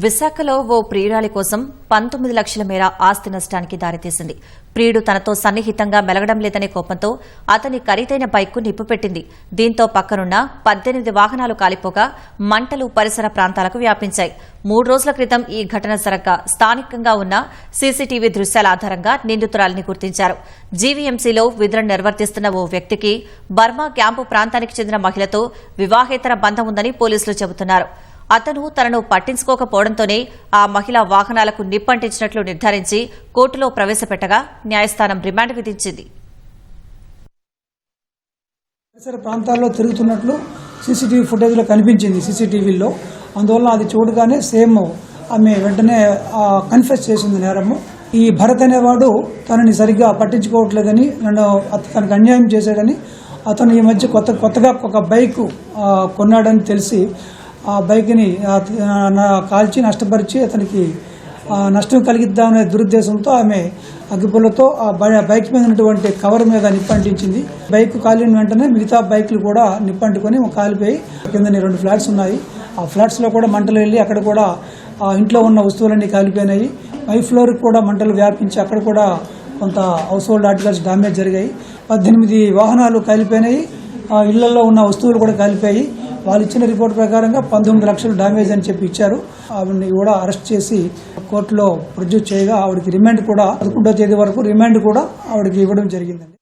విశాఖలో ఓ ప్రియురాలి కోసం పంతొమ్మిది లక్షల మేర ఆస్తి నష్టానికి దారితీసింది. ప్రియుడు తనతో సన్నిహితంగా మెలగడం లేదనే కోపంతో అతని ఖరీదైన బైక్కు నిప్పుపెట్టింది దీంతో పక్కనున్న పద్దెనిమిది వాహనాలు కాలిపోగా మంటలు పరిసర ప్రాంతాలకు వ్యాపించాయి. మూడు రోజుల క్రితం ఈ ఘటన జరగ్గా స్థానికంగా ఉన్న సీసీటీవీ దృశ్యాల ఆధారంగా నిందితురాలిని గుర్తించారు. జీవీఎంసీలో విధులను నిర్వర్తిస్తున్న ఓ వ్యక్తికి బర్మా క్యాంపు ప్రాంతానికి చెందిన మహిళతో వివాహేతర బంధం ఉందని పోలీసులు చెబుతున్నారు. అతను తనను పట్టించుకోకపోవడంతోనే ఆ మహిళ వాహనాలకు నిప్పంటించినట్లు నిర్ధారించి కోర్టులో ప్రవేశపెట్టగా న్యాయస్థానం రిమాండ్ విధించింది. పరిసర ప్రాంతాల్లో తిరుగుతున్నట్లు సీసీటీవీ ఫుటేజ్లో కనిపించింది సీసీటీవీలో. అందువల్ల అది చూడగానే సేమ్ ఆమె వెంటనే కన్ఫెస్ చేసింది నేరము. ఈ భరత్ అనేవాడు తనని సరిగ్గా పట్టించుకోవట్లేదని నన్ను తనకు అన్యాయం చేశాడని అతను ఈ మధ్య కొత్త కొత్తగా ఒక బైక్ కొన్నాడని తెలిసి ఆ బైక్ని కాల్చి నష్టపరిచి అతనికి నష్టం కలిగిద్దామనే దురుద్దేశంతో ఆమె అగ్గిపుల్లతో ఆ బై- బైక్ మీద ఉన్నటువంటి కవర్ మీద నిప్పంటించింది. బైక్ కాలిన వెంటనే మిగతా బైక్లు కూడా నిప్పంటుకొని కాలిపోయి కిందని రెండు ఫ్లాట్స్ ఉన్నాయి. ఆ ఫ్లాట్స్లో కూడా మంటలు వెళ్ళి అక్కడ కూడా ఆ ఇంట్లో ఉన్న వస్తువులన్నీ కాలిపోయినాయి. పై ఫ్లోర్ కూడా మంటలు వ్యాపించి అక్కడ కూడా కొంత హౌస్ హోల్డ్ ఆర్టికల్స్ డామేజ్ జరిగాయి. పద్దెనిమిది వాహనాలు కాలిపోయినాయి. ఆ ఇళ్ళలో ఉన్న వస్తువులు కూడా కాలిపోయాయి. వాళ్ళు ఇచ్చిన రిపోర్ట్ ప్రకారంగా పంతొమ్మిది లక్షలు డామేజ్ అని చెప్పి ఇచ్చారు. ఆవిడని కూడా అరెస్ట్ చేసి కోర్టులో ప్రొడ్యూస్ చేయగా ఆవిడకి రిమాండ్ కూడా పదకొండో తేదీ వరకు రిమాండ్ కూడా ఆవిడకి ఇవ్వడం జరిగిందండి.